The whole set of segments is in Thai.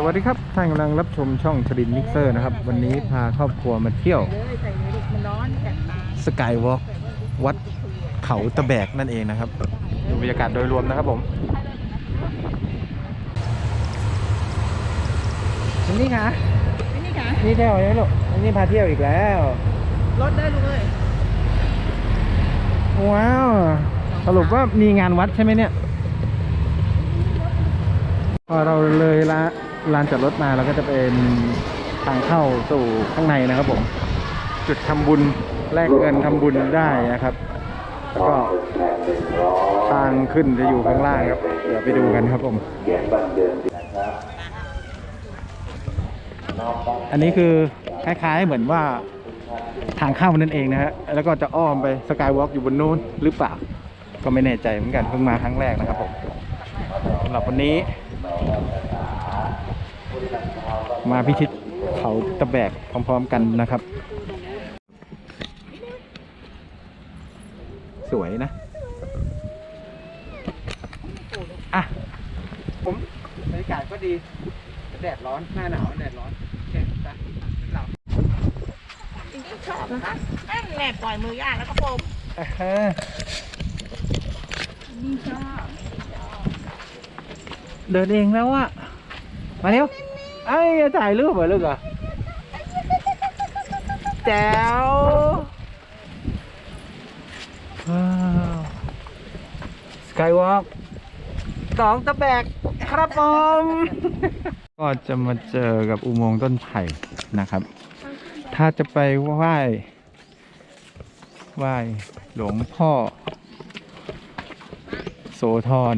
สวัสดีครับท่านกำลังรับชมช่องชรินมิกเซอร์นะครับ วันนี้พาครอบครัวมาเที่ยวเลยใส่เลยลูกมันร้อนแสบตาสกายวอล์กวัดเขาตะแบกนั่นเองนะครับดูบรรยากาศโดยรวมนะครับผมนี่ค่ะนี่ค่ะ นี่เที่ยวไหมลูกนี่พาเที่ยวอีกแล้ว รถได้ลูกเอ้ยว้าวสรุปว่ามีงานวัดใช่ไหมเนี่ย พอเราเลยละ ลานจอดรถมาเราก็จะเป็นทางเข้าสู่ข้างในนะครับผม จุดทำบุญแลกเงินทำบุญได้นะครับ แล้วก็ทางขึ้นจะอยู่ข้างล่างครับ เดี๋ยวไปดูกันครับผม อันนี้คือคล้ายๆเหมือนว่าทางเข้านั่นเองนะฮะ แล้วก็จะอ้อมไปสกายวอล์กอยู่บนนู้นหรือเปล่า ก็ไม่แน่ใจเหมือนกันเพิ่งมาครั้งแรกนะครับผมสำหรับวันนี้ มาพิชิตเขาตะแบกพร้อม ๆกันนะครับ สวยนะ อะ ผมบรรยากาศก็ดี แดดร้อน หน้าหนาว แดดร้อนโอเคไปหลับชอบนะคะนั่นแหละปล่อยมือย่าแล้วก็โปมอ่าฮะนี่ชอบเดินเองแล้วอะมาเร็ว ไอ้ยจะถ่ายรูปเหรอลูกเหรอแจ๋วว้าวสกายวอล์กสองตะแบกครับผมก็จะมาเจอกับอุโมงค์ต้นไผ่นะครับ ถ้าจะไปไหว้ไหว้หลวงพ่อ โสธร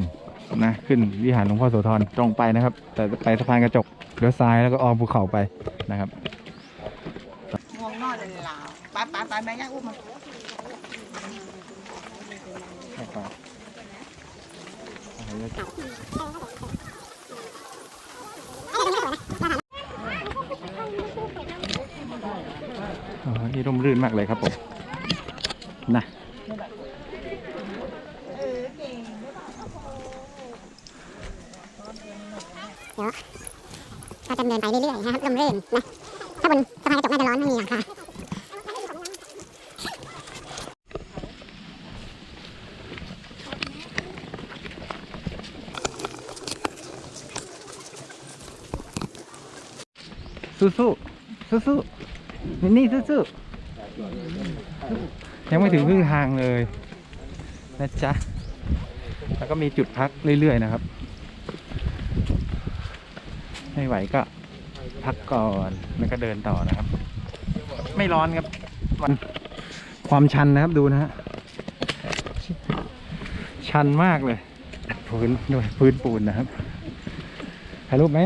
นะ ขึ้นวิหารหลวงพ่อโสธรตรงไปนะครับ แต่ไปสะพานกระจก เลี้ยวซ้ายแล้วก็ออมภูเขาไปนะครับงวงนอนเลยลาวไปไปไปแม่ย่าอุ้มมาอ๋อนี่ร่มรื่นมากเลยครับผมนะเรา จะดำเนินไปเรื่อยๆนะครับลมรื่นนะถ้าบนสะพานกระจกน่าจะร้อนไม่มีหลังคาสู้สู้สู้สู้ๆนี่นี่สู้สู้ๆยังไม่ถึงครึ่งทางเลยนะจ๊ะ แล้วก็มีจุดพักเรื่อยๆนะครับ ไม่ไหวก็พักก่อนแล้วก็เดินต่อนะครับ ไม่ร้อนครับมันความชันนะครับดูนะฮะชันมากเลยพื้นด้วยพื้นปูนนะครับถ่ายรูปไหม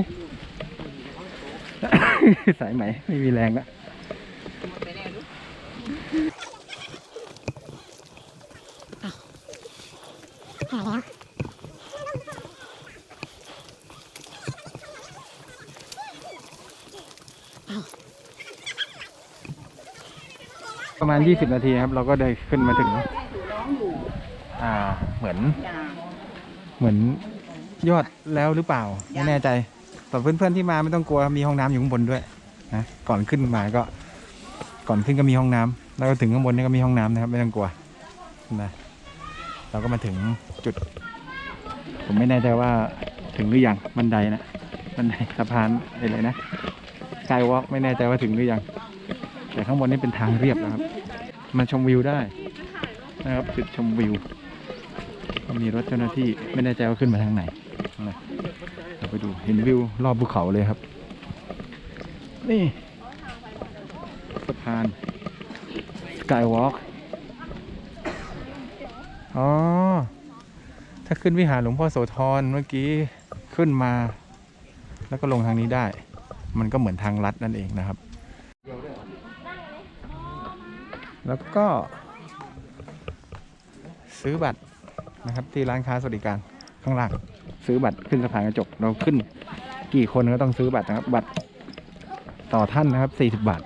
สายไหมไม่มีแรงละ ไปแน่ลูก ถ่ายแล้ว ประมาณ 20 นาทีครับ เราก็ได้ขึ้นมาถึง อ่า เหมือนจ้าเหมือนยอดแล้วหรือเปล่า ไม่แน่ใจแต่เพื่อนๆที่มาไม่ต้องกลัวมีห้องน้ำอยู่ข้างบนด้วยนะก่อนขึ้นมาก็ ก่อนขึ้นก็มีห้องน้ำแล้วก็ถึงข้างบนนี่ก็มีห้องน้ำนะครับ ไม่ต้องกลัวนะเราก็มาถึงจุด ผมไม่แน่ใจว่าถึงหรือยังบันไดนะบันไดสะพานอะไรนะสกายวอล์กไม่แน่ใจว่าถึงหรือยัง แต่ข้างบนนี่เป็นทางเรียบนะครับมันชมวิวได้นะครับจุดชมวิวก็มีรถเจ้าหน้าที่ไม่แน่ใจว่าขึ้นมาทางไหนนะเราไปดูเห็นวิวรอบภูเขาเลยครับ นี่สะพานสกายวอล์กอ๋อ ถ้าขึ้นวิหารหลวงพ่อโสธรเมื่อกี้ขึ้นมา แล้วก็ลงทางนี้ได้ มันก็เหมือนทางลัดนั่นเองนะครับ แล้วก็ซื้อบัตรนะครับที่ร้านค้าสวัสดิการข้างล่างซื้อบัตรขึ้นสะพานกระจกเราขึ้น กี่คนก็ต้องซื้อบัตรนะครับ บัตรต่อท่านนะครับ40บาท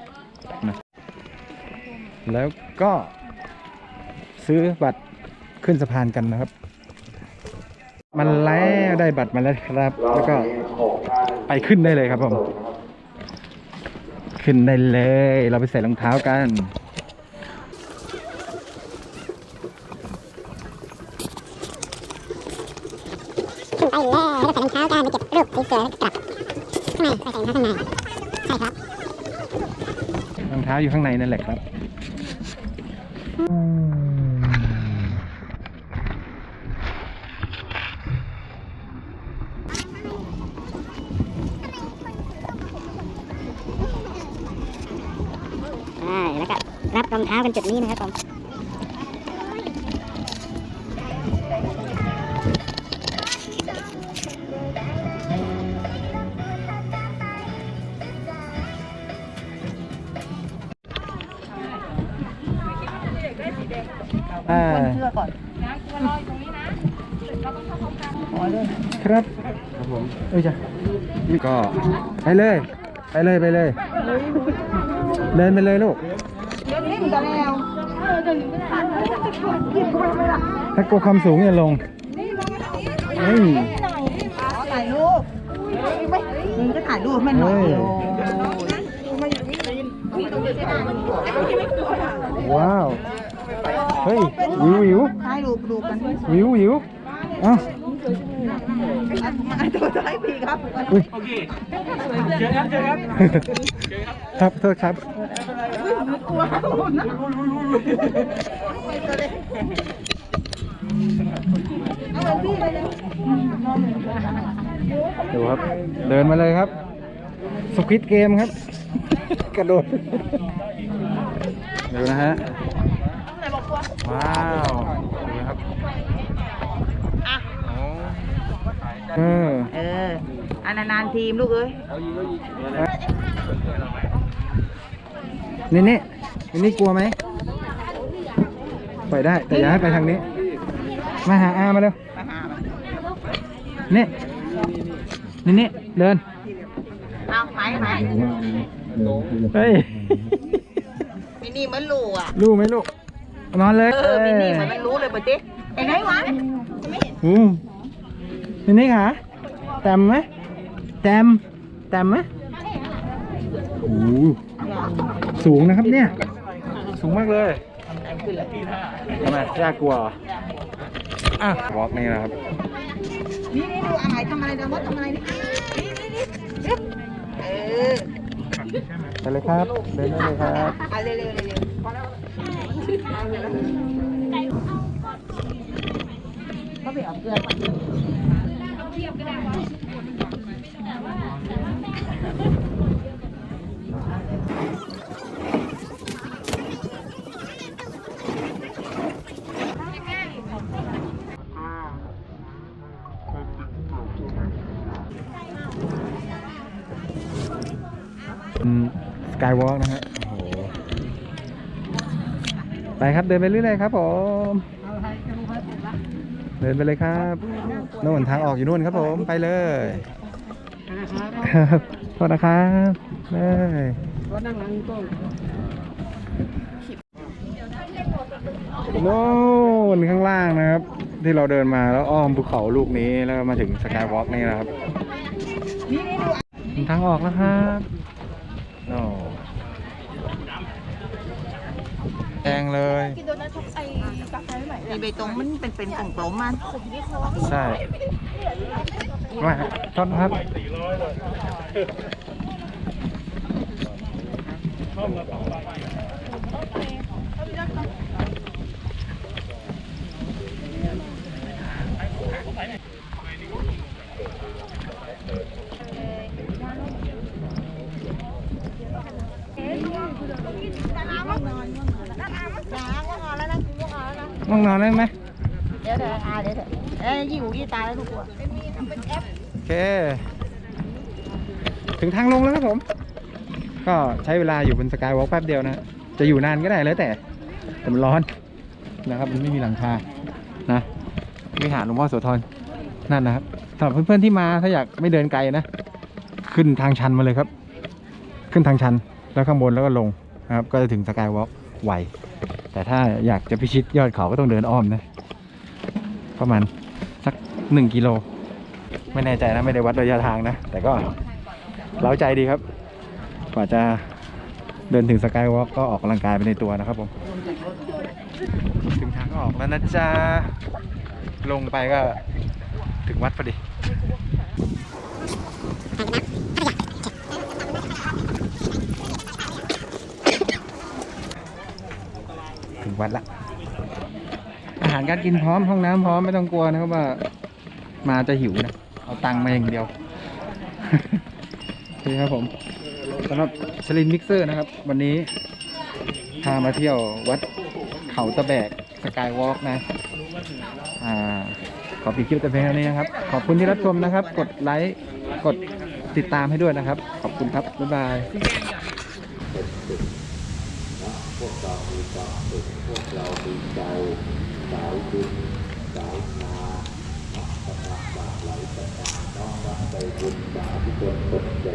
นะแล้วก็ซื้อบัตรขึ้นสะพานกันนะครับ มันแล้วได้บัตรมาแล้วครับ แล้วก็ไปขึ้นได้เลยครับผม ขึ้นได้เลย เราไปใส่รองเท้ากัน ไปแล้วแล้วก็ใส่รองเท้ากันไปเก็บรูปสวยๆแล้วก็กลับข้างในไปใส่รองเท้าข้างในใช่ครับรองเท้าอยู่ข้างในนั่นแหละครับใช่แล้วก็รับรองเท้ากันจุดนี้นะครับผม อ่าเชื่อก่อนครับครับผมเอ้ยจ้ะนี่ก็ไปเลย ไปเลยไปเลย เดินไปเลยลูกนิ่มกันแล้วถ้ากลัวความสูงอย่าลงเฮ้ยขอถ่ายรูปมึงก็ถ่ายรูปให้หน่อยเฮ้ยว้าวเฮ้ยวิววิวถ่ายรูปดูกันวิววิวเอ้ามาตัวท้ายปีครับอุ้ยครับโทษครับดูครับ เดินมาเลยครับสควิตเกมครับ กระโดด ดูนะฮะ ว้าวดูนะครับเออเอออันนานๆทีมลูกเอ้ยนี่นี่นี่นี่กลัวไหมปล่อยได้ แต่อย่าให้ไปทางนี้ มาหาอามาเร็วมาหามานี่นี่นี่เดินเอาไหมไหมเฮ้ยมินี่เหมันรู้อะรู้ไหมลูก นอนเลยเออมินี่เหมันไม่รู้เลยปะเจ๊ไอ้ไหนวะอืมนี่นี่ค่ะแต้มไหมแต้มแต้มไหมโอ้โหสูงนะครับเนี่ย สูงมากเลยทำไมยากกลัวเหรออะวอล์กนี่นะครับ นี่นี่ดูอะไรทำอะไรเดี๋ยวมดทำอะไรนี่นี่นี่นี่เออไปเลยครับเดินได้เลยครับเอาเร็วเร็วเร็ว พอแล้วก็ไปเอาเกลือก่อนสกายวอล์กนะฮะ ไปครับเดินไปเรื่อยๆครับผมเดินไปเลยครับโน่นทางออกอยู่นู่นครับผมไปเลยครับโทษนะครับเลยโน่นข้างล่างนะครับ ที่เราเดินมาแล้วอ้อมภูเขาลูกนี้แล้วก็มาถึงสกายวอล์กนี่นะครับทางออกแล้วครับโน่แดงเลยมีใบตองมันเป็นเป็นกล่องโปรมันใช่มาต้นครับ ง่วงนอนได้ไหมเดี๋ยวเดี๋ยวอาเดี๋ยวเดี๋ยวเอ้ยยี่หูยี่ตาแล้วทุกคนโอเค ถึงทางลงแล้วครับผม ก็ใช้เวลาอยู่บนสกายวอล์กแป๊บเดียวนะ จะอยู่นานก็ได้แล้วแต่แต่มันร้อนนะครับ มันไม่มีหลังคา นะวิหารหลวงพ่อโสธรนั่นนะครับสำหรับเพื่อนๆที่มาถ้าอยากไม่เดินไกลนะ ขึ้นทางชันมาเลยครับ ขึ้นทางชัน แล้วข้างบนแล้วก็ลงนะครับ ก็จะถึงสกายวอล์กไวแต่ถ้าอยากจะพิชิตยอดเขาก็ต้องเดินอ้อมนะ ประมาณสักหนึ่งกิโล ไม่แน่ใจนะไม่ได้วัดระยะทางนะ แต่ก็เล้าใจดีครับ กว่าจะเดินถึงสกายวอล์กก็ออกกำลังกายไปในตัวนะครับผม ถึงทางออกแล้วนะจ๊ะ ลงไปก็ถึงวัดพอดี ถึง วัดละ อาหารการกินพร้อมห้องน้ำพร้อมไม่ต้องกลัวนะครับว่า มาจะหิวนะ เอาตังค์มาอย่างเดียวโอเคครับผมสำหรับชลินมิกเซอร์นะครับ วันนี้พามาเที่ยววัดเขาตะแบกสกายวอล์กนะ อ่า ขอปิดคลิปแต่เพียงเท่านี้นะครับ ขอบคุณที่รับชมนะครับ กดไลค์กดติดตามให้ด้วยนะครับ ขอบคุณครับ บ๊ายบาย พวกเรามีความ สุขพวกเรามีใจสายบุญสาวนาอัตตาบาไหลแต่ต้องรับใจบุญบาทุกคนตกใจ